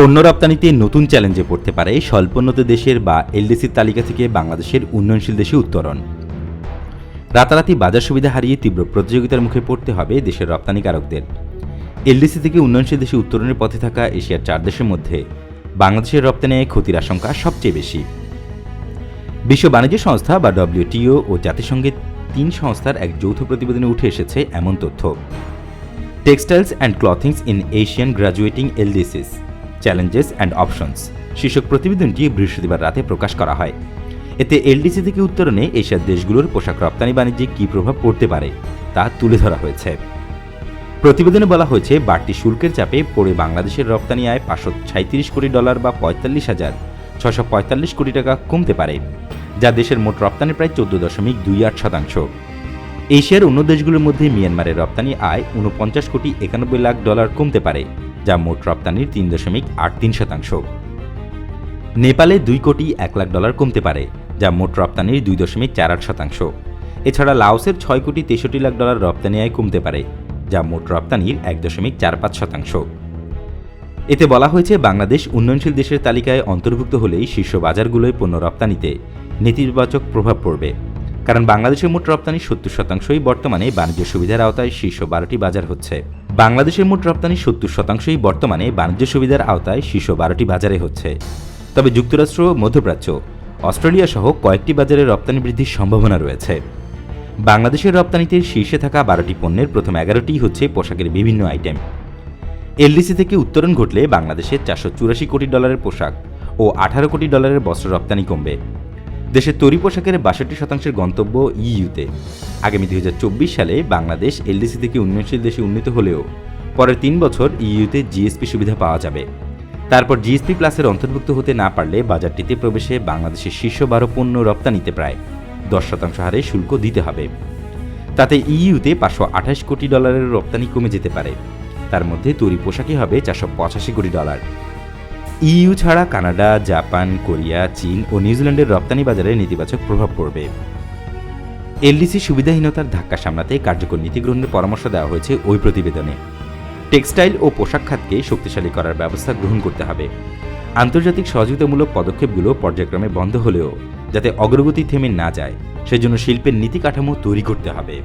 পণ্য রপ্তানিতে নতুন চ্যালেঞ্জে পড়তে পারে স্বল্পোন্নত দেশের বা এলডিসির তালিকা থেকে বাংলাদেশের উন্নয়নশীল দেশে উত্তরণ। রাতারাতি বাজার সুবিধা হারিয়ে তীব্র প্রতিযোগিতার মুখে পড়তে হবে দেশের রপ্তানিকারকদের। এলডিসি থেকে উন্নয়নশীল দেশে উত্তরণের পথে থাকা এশিয়ার চার দেশের মধ্যে বাংলাদেশের রপ্তানি ক্ষতির আশঙ্কা সবচেয়ে বেশি। বিশ্ব বাণিজ্য সংস্থা বা ডব্লিউটিও ও জাতিসংঘের তিন সংস্থার এক যৌথ প্রতিবেদনে উঠে এসেছে এমন তথ্য। Textiles and clothings in Asian graduating LDCs. Challenges and options শীর্ষক প্রতিবেদনটি বৃহস্পতিবার রাতে প্রকাশ করা হয়। এতে এলডিসি থেকে উত্তরণে এশিয়ার দেশগুলোর পোশাক রপ্তানি বাণিজ্যে কী প্রভাব পড়তে পারে, তা তুলে ধরা হয়েছে। প্রতিবেদনে বলা হয়েছে, বাড়তি শুল্কের চাপে পড়ে বাংলাদেশের রপ্তানি আয় পাঁচশো সাঁত্রিশ কোটি ডলার বা পঁয়তাল্লিশ হাজার ছশো পঁয়তাল্লিশ কোটি টাকা কমতে পারে, যা দেশের মোট রপ্তানি প্রায় চোদ্দ দশমিক দুই আট শতাংশ। এশিয়ার অন্য দেশগুলোর মধ্যে মিয়ানমারের রপ্তানি আয় উনপঞ্চাশ কোটি একানব্বই লাখ ডলার কমতে পারে। যা মোট রপ্তানির তিন দশমিক আট তিন শতাংশ। নেপালে দুই কোটি এক লাখ ডলার কমতে পারে, যা মোট রপ্তানির দুই দশমিক চার আট শতাংশ। এছাড়া লাওসের ছয় কোটি তেষট্টি লাখ ডলার রপ্তানি আয় কমতে পারে, যা মোট রপ্তানির এক দশমিক চার পাঁচ শতাংশ। এতে বলা হয়েছে, বাংলাদেশ উন্নয়নশীল দেশের তালিকায় অন্তর্ভুক্ত হলেই শীর্ষ বাজারগুলোয় পণ্য রপ্তানিতে নেতিবাচক প্রভাব পড়বে। কারণ বাংলাদেশের মোট রপ্তানির সত্তর শতাংশই বর্তমানে বাণিজ্য সুবিধার আওতায় শীর্ষ বারোটি বাজার হচ্ছে। বাংলাদেশের মোট রপ্তানি সত্তর শতাংশই বর্তমানে বাণিজ্য সুবিধার আওতায় শীর্ষ বারোটি বাজারে হচ্ছে। তবে যুক্তরাষ্ট্র, মধ্যপ্রাচ্য, অস্ট্রেলিয়া সহ কয়েকটি বাজারে রপ্তানি বৃদ্ধির সম্ভাবনা রয়েছে। বাংলাদেশের রপ্তানিতে শীর্ষে থাকা বারোটি পণ্যের প্রথম এগারোটি হচ্ছে পোশাকের বিভিন্ন আইটেম। এলডিসি থেকে উত্তরণ ঘটলে বাংলাদেশের চারশো চুরাশি কোটি ডলারের পোশাক ও আঠারো কোটি ডলারের বস্ত্র রপ্তানি কমবে। দেশের তৈরি পোশাকের বাষট্টি শতাংশের গন্তব্য ইইউতে। আগামী দুই হাজার চব্বিশ সালে বাংলাদেশ এলডিসি থেকে উন্নয়নশীল দেশে উন্নীত হলেও পরের তিন বছর ইইউতে জিএসপি সুবিধা পাওয়া যাবে। তারপর জিএসপি প্লাসের অন্তর্ভুক্ত হতে না পারলে বাজারটিতে প্রবেশে বাংলাদেশের শীর্ষ বারো পণ্য রপ্তানিতে প্রায় দশ শতাংশ হারে শুল্ক দিতে হবে। তাতে ইইউতে পাঁচশো আঠাশ কোটি ডলারের রপ্তানি কমে যেতে পারে। তার মধ্যে তৈরি পোশাকই হবে চারশো পঁচাশি কোটি ডলার। ইইউ ছাড়া কানাডা, জাপান, কোরিয়া, চীন ও নিউজিল্যান্ডের রপ্তানি বাজারে নেতিবাচক প্রভাব পড়বে। এলডিসি সুবিধাহীনতার ধাক্কা সামলাতে কার্যকর নীতি গ্রহণের পরামর্শ দেওয়া হয়েছে ওই প্রতিবেদনে। টেক্সটাইল ও পোশাক খাতকে শক্তিশালী করার ব্যবস্থা গ্রহণ করতে হবে। আন্তর্জাতিক সহযোগিতামূলক পদক্ষেপগুলো পর্যায়ক্রমে বন্ধ হলেও যাতে অগ্রগতি থেমে না যায়, সেজন্য শিল্পের নীতি কাঠামো তৈরি করতে হবে।